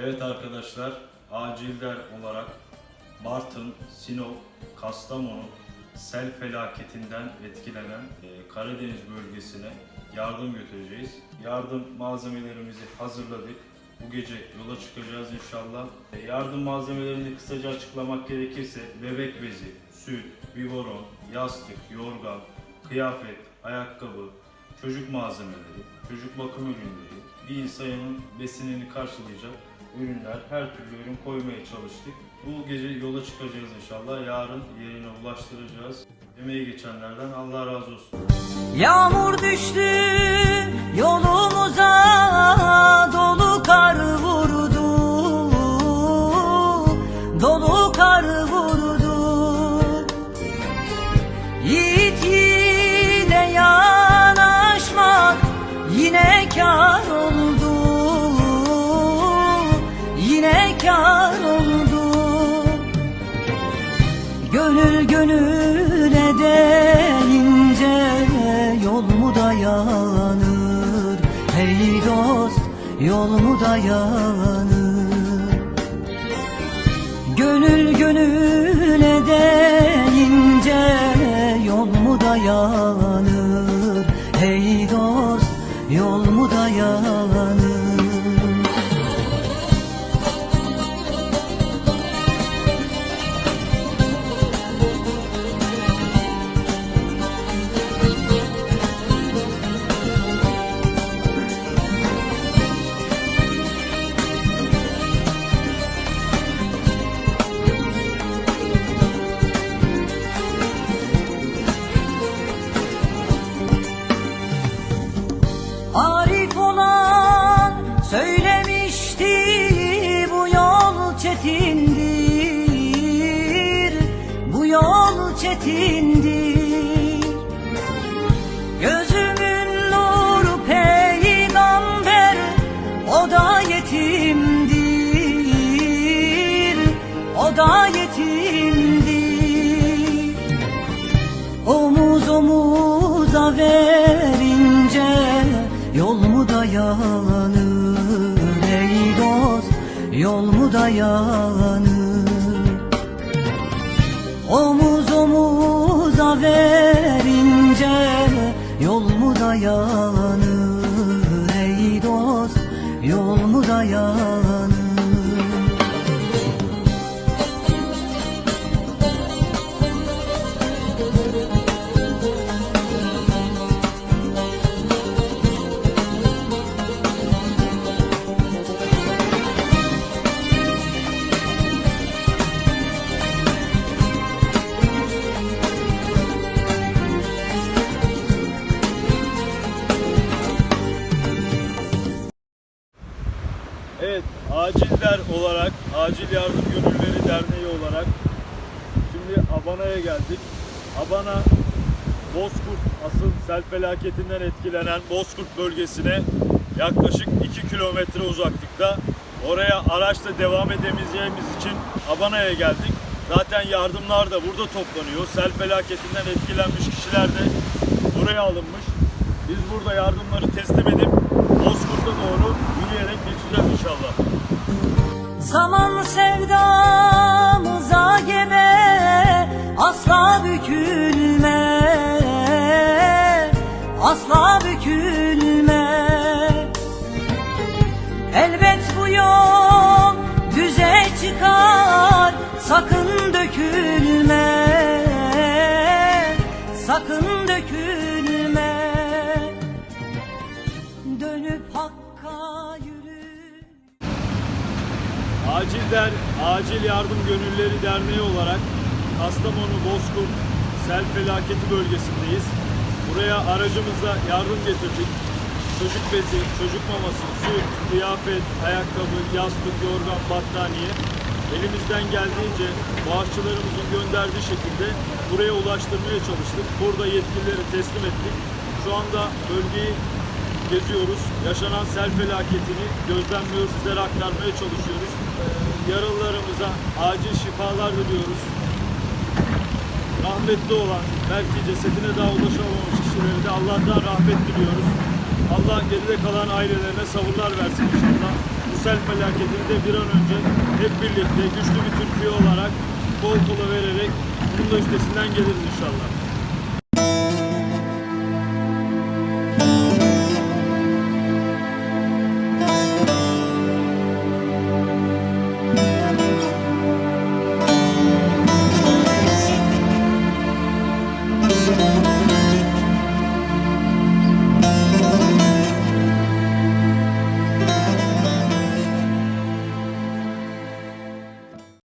Evet arkadaşlar, aciller olarak Bartın, Sinop, Kastamonu sel felaketinden etkilenen e, Karadeniz bölgesine yardım götüreceğiz. Yardım malzemelerimizi hazırladık. Bu gece yola çıkacağız inşallah. E, Yardım malzemelerini kısaca açıklamak gerekirse bebek bezi, süt, biberon, yastık, yorgan, kıyafet, ayakkabı, çocuk malzemeleri, çocuk bakım ürünleri, bir insanın besinini karşılayacak ürünler, her türlü ürün koymaya çalıştık. Bu gece yola çıkacağız inşallah. Yarın yerine ulaştıracağız. Emeği geçenlerden Allah razı olsun. Yağmur düştü yolumuza dolu kar vurdu dolu kar vurdu Yiğit yiğide yanaşmak yine kar Gönül gönüle deyince yol mu dayanır Hey dost yol mu dayanır Gönül gönüle deyince yol mu dayanır Hey dost yol mu dayanır çetindir. Gözümün nuru peygamber o da yetimdir. O da yetimdir. Omuz omuza verince yol mu dayanır ey dost? Yol mu dayanır omuza verince yol mu dayanır ey dost? Yol mu dayanır aciller olarak, Acil Yardım Gönülleri Derneği olarak şimdi Abana'ya geldik. Abana, Bozkurt, asıl sel felaketinden etkilenen Bozkurt bölgesine yaklaşık 2 kilometre uzaklıkta. Oraya araçla devam edemeyeceğimiz için Abana'ya geldik. Zaten yardımlar da burada toplanıyor. Sel felaketinden etkilenmiş kişiler de buraya alınmış. Biz burada yardımları teslim edip Bozkurt'a doğru yürüyerek geçeceğiz inşallah. Zaman sevdamıza gebe asla bükülme asla bükülme Acilden Acil Yardım Gönülleri Derneği olarak Kastamonu Bozkurt sel felaketi bölgesindeyiz. Buraya aracımızla yardım getirdik. Çocuk bezi, çocuk maması, süt, kıyafet, ayakkabı, yastık, yorgan, battaniye. Elimizden geldiğince bağışçılarımızın gönderdiği şekilde buraya ulaştırmaya çalıştık. Burada yetkilileri teslim ettik. Şu anda bölgeyi geziyoruz. Yaşanan sel felaketini gözlemliyoruz, sizlere aktarmaya çalışıyoruz. Yaralılarımıza acil şifalar diliyoruz. Rahmetli olan, belki cesedine daha ulaşamamış kişileri de Allah'tan rahmet diliyoruz. Allah geride kalan ailelerine sabırlar versin inşallah. Bu sel felaketini de bir an önce hep birlikte güçlü bir Türkiye olarak kol kola vererek bunun da üstesinden geliriz inşallah.